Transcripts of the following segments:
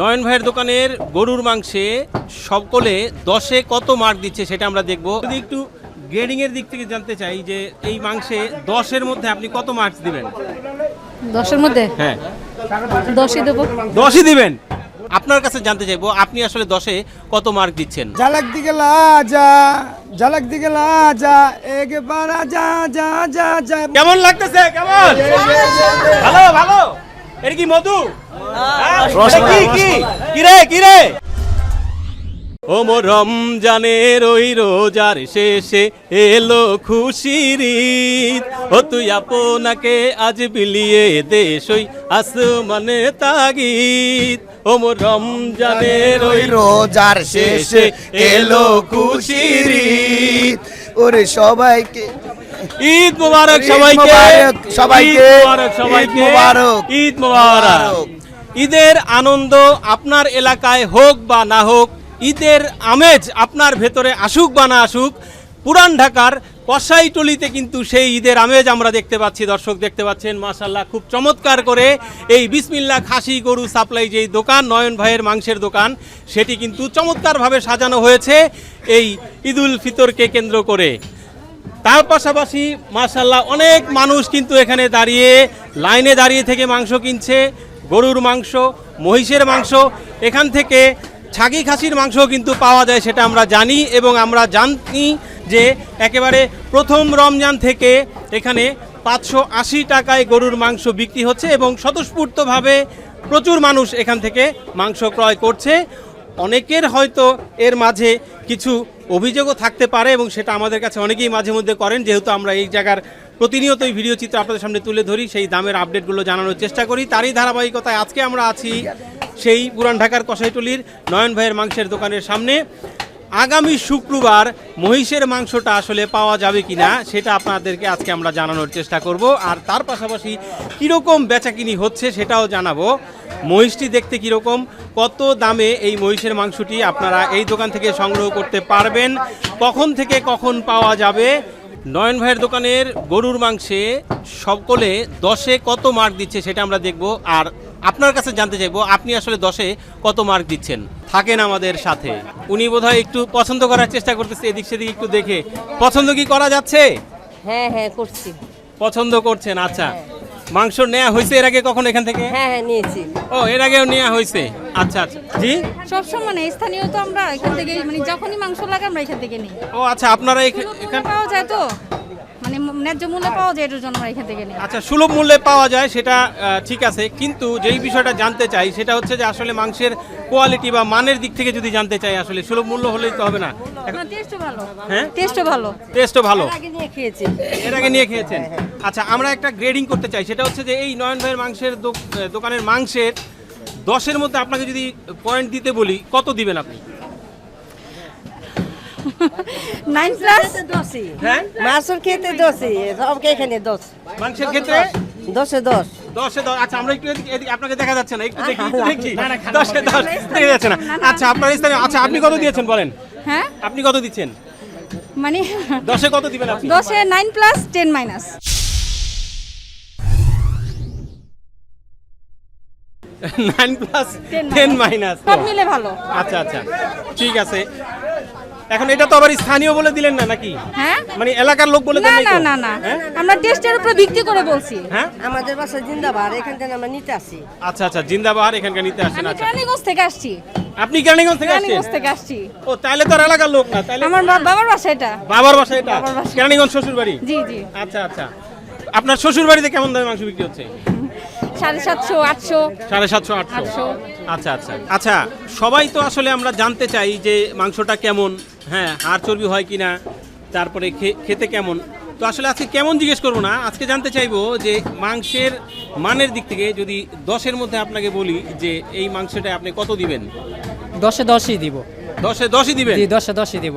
নয়ন ভাইয়ের দোকানের গরুর মাংসে সকলে দশে কত মার্ক দিচ্ছে সেটা আমরা দেখব। যদি একটু গ্রেডিংয়ের দিক থেকে জানতে চাই যে এই মাংসে দশের মধ্যে আপনি কত মার্ক দিবেন? দশের মধ্যে? হ্যাঁ। দশই দেবো। দশই দিবেন? আপনার কাছে জানতে চাইব আপনি আসলে দশে কত মার্ক দিচ্ছেন? ঝালাক দিকে লা যা ঝালাক দিকে লা যা একবার যা যা যা যা। কেমন লাগতেছে? কেমন? ভালো ভালো। এর কি মধু? কি কি কি? রে কি রে ও রমজানের ওই রোজার শেষে এলো খুশির ঈদ। ও তুই আপনাকে আজ বিলিয়ে দেশ ওই আসমানে তাগিদ। ও মো রমজানের ওই রোজার শেষে এলো খুশির ঈদ। ওরে সবাইকে। ঈদ মোবারক সবাইকে। সবাইকে। ঈদ মোবারক সবাইকে। ঈদ মোবারক। ঈদের আনন্দ আপনার এলাকায় হোক বা না হোক, ঈদের আমেজ আপনার ভেতরে আসুক বা না আসুক, পুরান ঢাকার কসাইটলিতে কিন্তু সেই ঈদের আমেজ আমরা দেখতে পাচ্ছি, দর্শক দেখতে পাচ্ছেন মাশাল্লাহ খুব চমৎকার করে এই বিসমিল্লা খাসি গরু সাপ্লাই যেই দোকান, নয়ন ভাইয়ের মাংসের দোকান, সেটি কিন্তু চমৎকারভাবে সাজানো হয়েছে এই ঈদুল ফিতরকে কেন্দ্র করে। তার পাশাপাশি মাশাল্লাহ অনেক মানুষ কিন্তু এখানে দাঁড়িয়ে লাইনে দাঁড়িয়ে থেকে মাংস কিনছে। গরুর মাংস, মহিষের মাংস, এখান থেকে ছাগি খাসির মাংসও কিন্তু পাওয়া যায় সেটা আমরা জানি এবং আমরা জানি যে একেবারে প্রথম রমজান থেকে এখানে পাঁচশো আশি টাকায় গরুর মাংস বিক্রি হচ্ছে এবং স্বতঃস্ফূর্তভাবে প্রচুর মানুষ এখান থেকে মাংস ক্রয় করছে। অনেকের হয়তো এর মাঝে কিছু অভিযোগও থাকতে পারে এবং সেটা আমাদের কাছে অনেকেই মাঝে মধ্যে করেন, যেহেতু আমরা এই জায়গার প্রতিনিয়তই ভিডিও চিত্র আপনাদের সামনে তুলে ধরি, সেই দামের আপডেটগুলো জানানোর চেষ্টা করি। তারই ধারাবাহিকতায় আজকে আমরা আছি সেই পুরান ঢাকার কসাইটলির নয়ন ভাইয়ের মাংসের দোকানের সামনে। আগামী শুক্রবার মহিষের মাংসটা আসলে পাওয়া যাবে কিনা সেটা আপনাদেরকে আজকে আমরা জানানোর চেষ্টা করব। আর তার পাশাপাশি কীরকম বেচাকিনি হচ্ছে সেটাও জানাব। মহিষটি দেখতে কীরকম, কত দামে এই মহিষের মাংসটি আপনারা এই দোকান থেকে সংগ্রহ করতে পারবেন, কখন থেকে কখন পাওয়া যাবে নয়ন ভাইয়ের দোকানের গরুর মাংসে সকলে দশে কত মার্ক দিচ্ছে সেটা আমরা দেখব। আর আপনার কাছে জানতে চাইব আপনি আসলে দশে কত মার্ক দিচ্ছেন? থাকেন আমাদের সাথে। উনি বোধহয় একটু পছন্দ করার চেষ্টা করতেছে এদিক সেদিক একটু দেখে। পছন্দ কি করা যাচ্ছে? হ্যাঁ হ্যাঁ করছি। পছন্দ করছেন আচ্ছা। মাংস নেওয়া হয়েছে এর আগে কখন এখান থেকে? হ্যাঁ হ্যাঁ নিয়েছি। ও এর আগেও নেওয়া হয়েছে। আচ্ছা আচ্ছা। জি? সব সময় মানে স্থানীয় তো আমরা এখান থেকে মানে যখনই মাংস লাগে আমরা এখান থেকে নিই। ও আচ্ছা আপনারা এখানে এখান পাওয়া যায় তো? মানে ন্যায্য মূল্যে পাওয়া যায় এটার জন্য আমরা এখান থেকে নিই। আচ্ছা সুলভ মূল্যে পাওয়া যায় সেটা ঠিক আছে কিন্তু যেই বিষয়টা জানতে চাই সেটা হচ্ছে যে আসলে মাংসের কোয়ালিটি বা মানের দিক থেকে যদি জানতে চাই আসলে সুলভ মূল্য হলেই তো হবে না। টেস্টও ভালো। হ্যাঁ? টেস্টও ভালো। টেস্টও ভালো। নিয়ে খেয়েছি এর আগে নিয়ে খেয়েছেন? আচ্ছা আমরা একটা গ্রেডিং করতে চাই সেটা হচ্ছে যে এই নয়ন ভাইয়ের মাংসের দোকানের মাংসের দশের মধ্যে আপনাকে যদি পয়েন্ট দিতে বলি কত দিবেন আপনি? নাইন প্লাস দশই হ্যাঁ মাছের খেতে দশই সবকে এখানে দশ মাংসের ক্ষেত্রে দশে দশ দশে দশ আচ্ছা আমরা একটু এদিকে- এদিকে আপনাকে দেখা যাচ্ছে না একটু দেখি একটু দেখি। দশে দশ দেখা যাচ্ছে না। আচ্ছা আপনার স্থানে আচ্ছা আপনি কত দিয়েছেন বলেন? হ্যাঁ? আপনি কত দিচ্ছেন? মানে দশে কত দিবেন আপনি? দশে nine plus ten minus nine plus ten ten minus সব মিলে ভালো। আচ্ছা আচ্ছা। ঠিক আছে। এখন এটা তো আবার স্থানীয় বলে দিলেন না নাকি? হ্যাঁ? মানে এলাকার লোক বলে না দেন না না না। হ্যাঁ? আমরা টেস্টের উপর ভিত্তি করে বলছি। হ্যাঁ? আমাদের বাসা জিন্দাবাদ এখান থেকে আমরা নিতে আসি। আচ্ছা আচ্ছা জিন্দাবাদ এখানকার নিতে আসেন আমি আচ্ছা। কেরানীগঞ্জ থেকে আসছি। আপনি কেরানীগঞ্জ থেকে আসছেন? কেরানীগঞ্জ থেকে আসছি। ও তাহলে তো আর এলাকার লোক না তাহলে আমার বাবার বাসা এটা। বাবার বাসা এটা? কেরানীগঞ্জ শ্বশুর বাড়ি? জি জি। আচ্ছা আচ্ছা। আপনার শ্বশুর বাড়িতে কেমন দামে মাংস বিক্রি হচ্ছে? সাড়ে সাতশো আটশো। সাড়ে সাতশো আটশো। আটশো। আচ্ছা আচ্ছা। আচ্ছা সবাই তো আসলে আমরা জানতে চাই যে মাংসটা কেমন। হ্যাঁ হাড় চর্বি হয় কি না তারপরে খেতে কেমন? তো আসলে আজকে কেমন জিজ্ঞেস করব না আজকে জানতে চাইব যে মাংসের মানের দিক থেকে যদি দশের মধ্যে আপনাকে বলি যে এই মাংসটা আপনি কত দিবেন? দশে দশই দিব। দশে দশই দিবেন? জি দশে দশই দিব।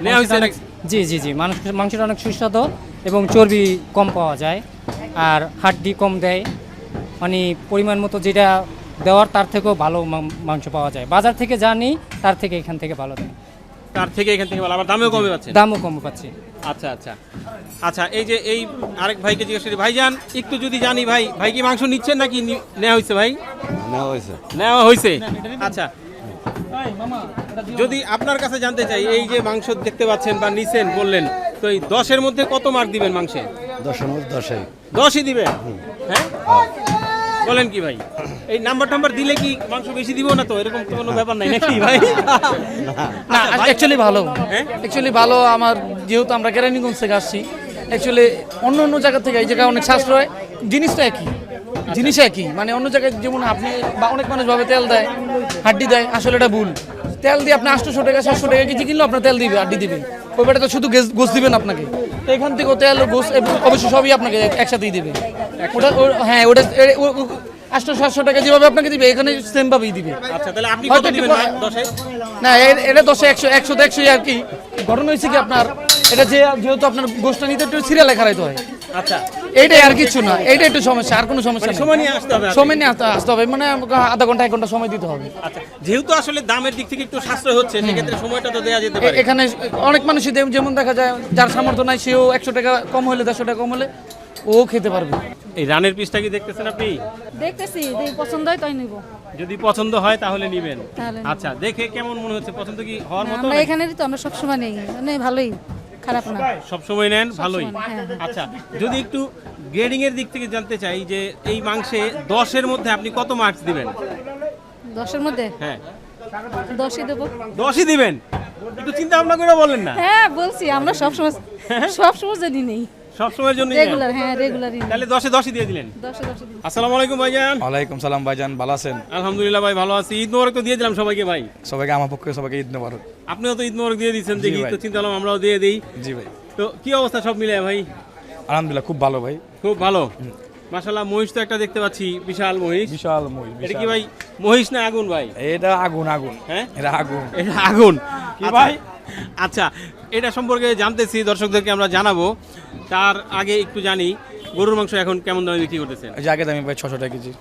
নেওয়া হয়েছে মাংসটা জি জি জি মানুষ মাংসটা অনেক সুস্বাদু এবং চর্বি কম পাওয়া যায় আর হাড্ডি কম দেয়। মানে পরিমাণ মতো যেটা দেওয়ার তার থেকেও ভালো মাং- মাংস পাওয়া যায়। বাজার থেকে যা নিই তার থেকে এখান থেকে ভালো দেয়। তার থেকে এখান থেকে ভালো আবার দামেও কমে পাচ্ছে। দামও কম পাচ্ছি। আচ্ছা আচ্ছা। আচ্ছা এই যে এই আরেক ভাইকে জিজ্ঞেস করি ভাই ভাইজান একটু যদি জানি ভাই ভাই কি মাংস নিচ্ছেন নাকি নি- নেওয়া হয়েছে ভাই? নেওয়া হয়েছে নেওয়া হয়েছে আচ্ছা। যদি আপনার কাছে জানতে চাই এই যে মাংস দেখতে পাচ্ছেন বা নিছেন বললেন তো এই দশের মধ্যে কত মার্ক দিবেন মাংসে? দশের মধ্যে দশাই। দশই দিবেন? হ্যাঁ। বলেন কি ভাই? এই নাম্বার টাম্বার দিলে কি মাংস বেশি দিব না তো? এরকম তো কোনো ব্যাপার নাই নাকি ভাই? না আচ্ছা, অ্যাকচুয়ালি ভালো। হ্যাঁ? অ্যাকচুয়ালি ভালো আমার যেহেতু আমরা কেরানীগঞ্জ থেকে আসছি অ্যাকচুয়ালি অন্য অন্য জায়গা থেকে এই জায়গায় অনেক সাশ্রয়। জিনিসটা একই জিনিস একই। মানে অন্য জায়গায় যেমন আপনি বা অনেক মানুষ ভাবে তেল দেয় হাড্ডি দেয় আসলে এটা ভুল। তেল দিয়ে আপনি আটশোশো টাকা সাতশো টাকা কেজি কিনলেও আপনার তেল দিবে হাড্ডি দিবে। ওই বেটা তো শুধু গেস- দিবেন আপনাকে। তো এখান থেকেও তেল গোস এবং অবশ্যই সবই আপনাকে একসাথেই দিবে। ওটা ও- হ্যাঁ ওটা আটশো সাতশো টাকা যেভাবে আপনাকে দিবে এখানে সেম ভাবেই দিবে। আচ্ছা না এটা দশে একশো একশো তো একশোই আর কি। ঘটনা হয়েছে কি আপনার এটা যে যেহেতু আপনার গোষ্ঠটা নিতে একটু সিরিয়ালে খারাইতে হয়। আচ্ছা। এইটাই আর কিছু না এইটা একটু সমস্যা আর কোনো সমস্যা মানে নেই। সময় নিয়ে আসতে হবে সময় নিয়ে আসতে আসতে হবে মানে আধা ঘণ্টা এক ঘণ্টা সময় দিতে হবে। আচ্ছা যেহেতু আসলে দামের দিক থেকে একটু সাশ্রয় হচ্ছে সেক্ষেত্রে সময়টা তো দেওয়া যেতে পারে। এখানে অনেক মানুষই যেমন দেখা যায় যার সামর্থ্য নাই সেও একশো টাকা কম হলে দেড়শো টাকা কম হলে ও খেতে পারবে। এই রানের পিসটা কি দেখতেছেন আপনি? দেখতেছি যদি পছন্দ হয় তাই নিব। যদি পছন্দ হয় তাহলে নিবেন। আচ্ছা দেখে কেমন মনে হচ্ছে? পছন্দ কি হওয়ার মতো আমরা এখানেরই তো আমরা সবসময় নেই। মানে ভালোই। খারাপ না। সব সময় নেন ভালোই। হ্যাঁ, হ্যাঁ। আচ্ছা যদি একটু গ্রেডিং এর দিক থেকে জানতে চাই যে এই মাংসে দশের মধ্যে আপনি কত মার্কস দিবেন? দশের মধ্যে? হ্যাঁ। দশই দেবো। দশই দিবেন? একটু চিন্তা ভাবনা করে বলেন না। হ্যাঁ বলছি আমরা সবসময় সবসময় জানি নেই। সব সময়ের জন্য রেগুলার হ্যাঁ রেগুলারই তাহলে দশে দশই দিয়ে দিলেন? দশে দশে দিই। আসসালামু আলাইকুম ভাইজান। ওয়ালাইকুম সালাম ভাইজান ভালো আছেন? আলহামদুলিল্লাহ ভাই ভালো আছি। ঈদ মোবারক তো দিয়ে দিলাম সবাইকে ভাই। সবাইকে আমার পক্ষে সবাইকে ঈদ নেবার আপনিও তো ঈদ মোবারক দিয়ে দেখি তো চিন্তা করলাম আমরাও দিয়ে দিই। জি ভাই। তো কি অবস্থা সব মিলে ভাই? আলহামদুলিল্লাহ খুব ভালো ভাই। খুব ভালো। মাশাল্লাহ মহিষ তো একটা দেখতে পাচ্ছি বিশাল মহিষ। বিশাল মই এটা কি ভাই মহিষ না আগুন ভাই? এটা আগুন আগুন। হ্যাঁ? এটা আগুন। এটা আগুন। কি ভাই? আচ্ছা এটা সম্পর্কে জানতেছি দর্শকদেরকে আমরা জানাব। তার আগে একটু জানি গরুর মাংস এখন কেমন দামে বিক্রি করতেছেন এই যে আগে দামি ভাই ছশো টাকা কেজি।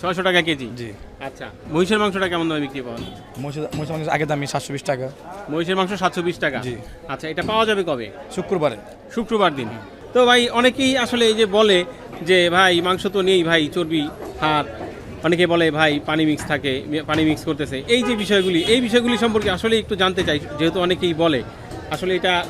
ছয়শো টাকা কেজি? জি। আচ্ছা মহিষের মাংসটা কেমন দামে বিক্রি পাওয়া মহিষের মহিষের মাংস আগে দামি সাতশো বিশ টাকা। মহিষের মাংস সাতশো বিশ টাকা? জি। আচ্ছা এটা পাওয়া যাবে কবে? শুক্রবারে। শুক্রবার দিন। তো ভাই অনেকেই আসলে এই যে বলে যে ভাই মাংস তো নেই ভাই চর্বি হাড়। অনেকে বলে, ভাই, পানি মিক্স থাকে, পানি মিক্স করতেছে। এই যে বিষয়গুলি, এই বিষয়গুলি সম্পর্কে আসলে একটু জানতে চাই, যেহেতু অনেকেই বলে। আসলে এটা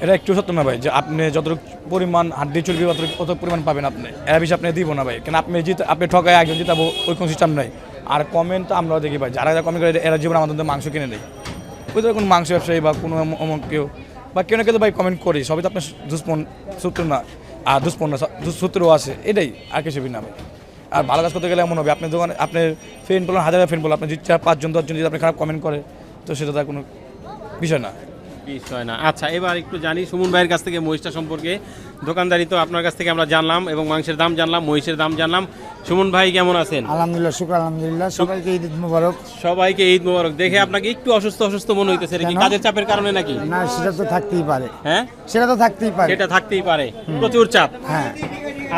এটা একটু সত্য না ভাই, যে আপনি যতটুকু পরিমাণ হাড্ডি চর্বি অত অত পরিমাণ পাবেন আপনি। এরা বেশি আপনি দিব না ভাই, কেন আপনি জিত, আপনি ঠকায় একজন জিতাবো, ওই কোনো সিস্টেম নাই। আর কমেন্ট তো আমরাও দেখি ভাই, যারা যারা কমেন্ট করে, এরা জীবন আমাদের মাংস কিনে নেয়। ওই তো কোনো মাংস ব্যবসায়ী বা কোনো অমুক- কেউ। বা কেউ না কেউ ভাই কমেন্ট করি সবই তো আপনার দুষ্পন সূত্র না। আর দুষ্পন্ন সূত্রও আছে, এটাই আর কিছু না ভাই। আর ভালো কাজ করতে গেলে এমন হবে। আপনি দোকানে আপনার ফ্রেন্ড বলুন হাজার ফ্রেন্ড বলুন আপনি যদি চার পাঁচজন দশজন যদি আপনি খারাপ কমেন্ট করে তো সেটা তার কোনো বিষয় না। বিষয় না। আচ্ছা এবার একটু জানি সুমন ভাইয়ের কাছ থেকে মহিষটা সম্পর্কে। দোকানদারি তো আপনার কাছ থেকে আমরা জানলাম এবং মাংসের দাম জানলাম মহিষের দাম জানলাম। সুমন ভাই কেমন আছেন? আলহামদুলিল্লাহ শুক্র আলহামদুলিল্লাহ। সবাইকে ঈদ মুবারক। সবাইকে ঈদ মোবারক। দেখে আপনাকে একটু অসুস্থ অসুস্থ মনে হইতেছে। এটা কি কাজের চাপের কারণে নাকি? না সেটা তো থাকতেই পারে। হ্যাঁ? সেটা তো থাকতেই পারে। সেটা থাকতেই পারে। প্রচুর চাপ। হ্যাঁ।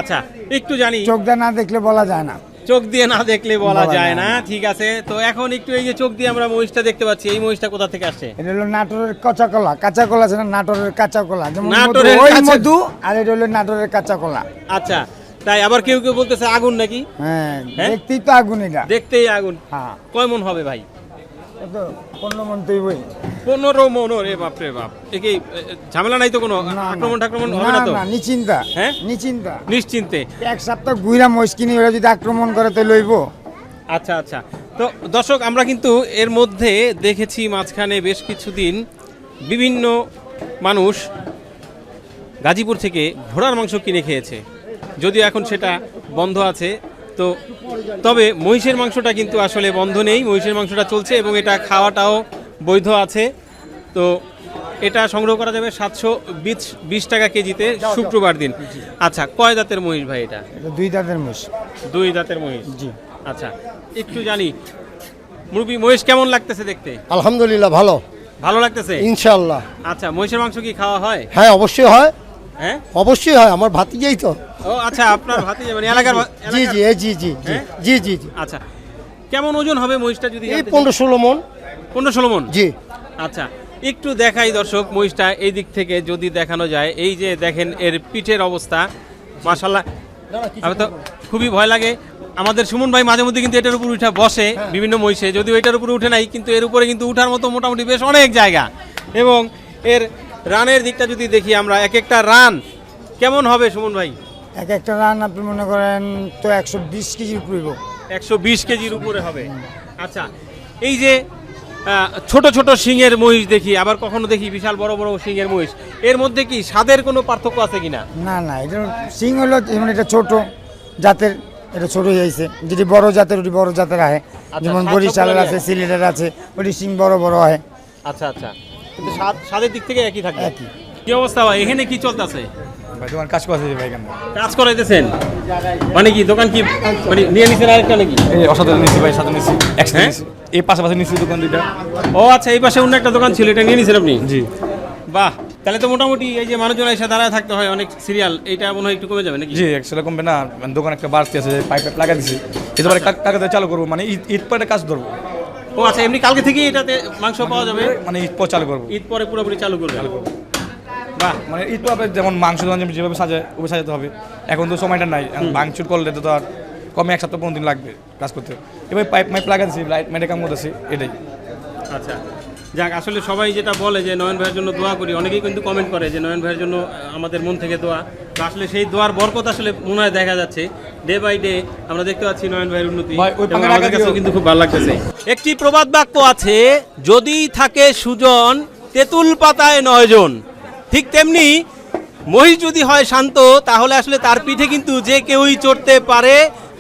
আচ্ছা একটু জানি। চোখ দিয়ে না দেখলে বলা যায় না। চোখ দিয়ে না দেখলে বলা যায় না ঠিক আছে। তো এখন একটু এই যে চোখ দিয়ে আমরা মহিষটা দেখতে পাচ্ছি এই মহিষটা কোথা থেকে আসছে? এটা হলো নাটোরের কাঁচা কলা কাঁচা কলা আছে না? নাটোরের কাঁচা কলা যেমন নাটোরের ওই মধু আর এটা হলো নাটোরের কাঁচা কলা আচ্ছা তাই আবার কেউ কেউ বলতেছে আগুন নাকি? হ্যাঁ হ্যাঁ? দেখতেই তো আগুন এটা। দেখতেই আগুন। হ্যাঁ। কয় মন হবে ভাই? পনেরো মন বই রে বাপ। এ কি ঝামেলা নাই তো কোনো? আক্রমণ টাক্রমণ হবে না তো? হ্যাঁ? নিশ্চিন্তে। এক সপ্তাহ গুইরা ওরা যদি আক্রমণ করে তো লইব আচ্ছা আচ্ছা। তো দর্শক আমরা কিন্তু এর মধ্যে দেখেছি মাঝখানে বেশ কিছুদিন বিভিন্ন মানুষ গাজীপুর থেকে ঘোড়ার মাংস কিনে খেয়েছে। যদিও এখন সেটা বন্ধ আছে তো তবে মহিষের মাংসটা কিন্তু আসলে বন্ধ নেই মহিষের মাংসটা চলছে এবং এটা খাওয়াটাও বৈধ আছে। তো এটা সংগ্রহ করা যাবে সাতশো বিশ বিশ টাকা কেজিতে শুক্রবার দিন। আচ্ছা কয় দাঁতের মহিষ ভাই এটা? এটা দুই দাঁতের মহিষ। দুই দাঁতের মহিষ? জি। আচ্ছা একটু জানি মুরগি মহিষ কেমন লাগতেছে দেখতে? আলহামদুলিল্লাহ ভালো। ভালো লাগতেছে? ইনশাল্লাহ আচ্ছা মহিষের মাংস কি খাওয়া হয়? হ্যাঁ অবশ্যই হয়। হ্যাঁ? অবশ্যই হয় আমার ভাতিজাই তো। ও আচ্ছা আপনার হাতে মানে এলাকার জি জি জি জি জি হ্যাঁ? জি জি জি। আচ্ছা কেমন ওজন হবে মহিষটা যদি এই পনেরো ষোলো মন। পনেরো ষোলো মন? জি। আচ্ছা একটু দেখাই দর্শক মহিষটা এই দিক থেকে যদি দেখানো যায়। এই যে দেখেন এর পিঠের অবস্থা মাশাল্লাহ আমি তো খুবই ভয় লাগে। আমাদের সুমন ভাই মাঝে মধ্যে কিন্তু এটার উপর উঠে বসে বিভিন্ন মহিষে। যদিও এটার উপরে উঠে নাই কিন্তু এর উপরে কিন্তু উঠার মতো মোটামুটি বেশ অনেক জায়গা। এবং এর রানের দিকটা যদি দেখি আমরা এক একটা রান। কেমন হবে সুমন ভাই? এক একটা রান আপনি মনে করেন তো একশো বিশ কেজির পড়ব একশো বিশ কেজির উপরে হবে। আচ্ছা এই যে আহ, ছোট ছোট শিঙের মহিষ দেখি আবার কখনো দেখি বিশাল বড় বড় শিঙের মহিষ। এর মধ্যে কি স্বাদের কোনো পার্থক্য আছে কিনা? না না এটা সিং হলো যেমন এটা ছোট জাতের এটা ছোট হয়েছে যেটি বড় জাতের ওটি বড় জাতের আছে যেমন স্বাদ বরিশালের আছে? সিলেটের আছে ওটি সিং বড় বড় হয় আচ্ছা আচ্ছা। স্বাদের দিক থেকে একই থাকে। একই। কি অবস্থা ভাই? এখানে কি চলতেছে? ভাই তোমার কাজ করছে ভাই এখানে কাজ করাইতেছেন? মানে কি দোকান কি মানে নিয়ে নিছেন আরেকটা নাকি? এই অসাধারণ নিচ্ছি ভাই সাথে নিচ্ছি একসাথে হ্যাঁ? নিচ্ছি এই পাশাপাশি নিচ্ছি দোকান দুইটা। ও আচ্ছা এই পাশে অন্য একটা দোকান ছিল এটা নিয়ে নিছেন আপনি? জি। বাহ তাহলে তো মোটামুটি এই যে মানুষজন এসে দাঁড়ায় থাকতে হয় অনেক সিরিয়াল এইটা মনে হয় একটু কমে যাবে নাকি? জি একসাথে কমবে না মানে দোকান একটা বাড়তি আছে পাইপ পাইপ লাগা দিছি। এটা পরে টাকা দিয়ে চালু করব মানে ঈদ পরে কাজ ধরবো। ও আচ্ছা এমনি কালকে থেকেই এটাতে মাংস পাওয়া যাবে? মানে ঈদ পর চালু করব। ঈদ পরে পুরোপুরি চালু করবে। বাহ মানে ঈদ আপনার যেমন মাংস যেমন যেভাবে সাজায় ওভাবে সাজাতে হবে। এখন তো সময়টা নাই ভাঙচুর করলে তো আর কমে এক সপ্তাহ পনেরো দিন লাগবে কাজ করতে। এবার পাইপ মাইপ লাগা দিছি লাইট মাইটে কাম করতেছি এটাই। আচ্ছা যাক আসলে সবাই যেটা বলে যে নয়ন ভাইয়ের জন্য দোয়া করি অনেকেই কিন্তু কমেন্ট করে যে নয়ন ভাইয়ের জন্য আমাদের মন থেকে দোয়া। তো আসলে সেই দোয়ার বরকত আসলে মনে হয় দেখা যাচ্ছে। ডে বাই ডে আমরা দেখতে পাচ্ছি নয়ন ভাইয়ের উন্নতি আমাদের কাছেও কিন্তু খুব ভালো লাগতেছে। একটি প্রবাদ বাক্য আছে যদি থাকে সুজন তেঁতুল পাতায় নয়জন। ঠিক তেমনি মহিষ যদি হয় শান্ত, তাহলে আসলে তার পিঠে কিন্তু যে কেউই চড়তে পারে।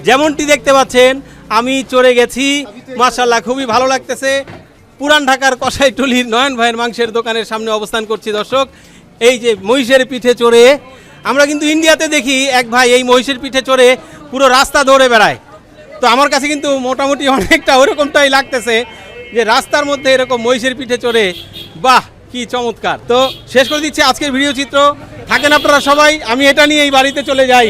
যেমনটি দেখতে পাচ্ছেন, আমি চড়ে গেছি। মার্শাল্লাহ খুবই ভালো লাগতেছে। পুরান ঢাকার কসাইটুলির নয়ন ভাইয়ের মাংসের দোকানের সামনে অবস্থান করছি দর্শক। এই যে মহিষের পিঠে চড়ে, আমরা কিন্তু ইন্ডিয়াতে দেখি এক ভাই এই মহিষের পিঠে চড়ে পুরো রাস্তা দৌড়ে বেড়ায়। তো আমার কাছে কিন্তু মোটামুটি অনেকটা ওরকমটাই লাগতেছে যে রাস্তার মধ্যে এরকম মহিষের পিঠে চড়ে, বাহ! কি চমৎকার। তো শেষ করে দিচ্ছি আজকের ভিডিও চিত্র। থাকেন আপনারা সবাই, আমি এটা নিয়ে এই বাড়িতে চলে যাই।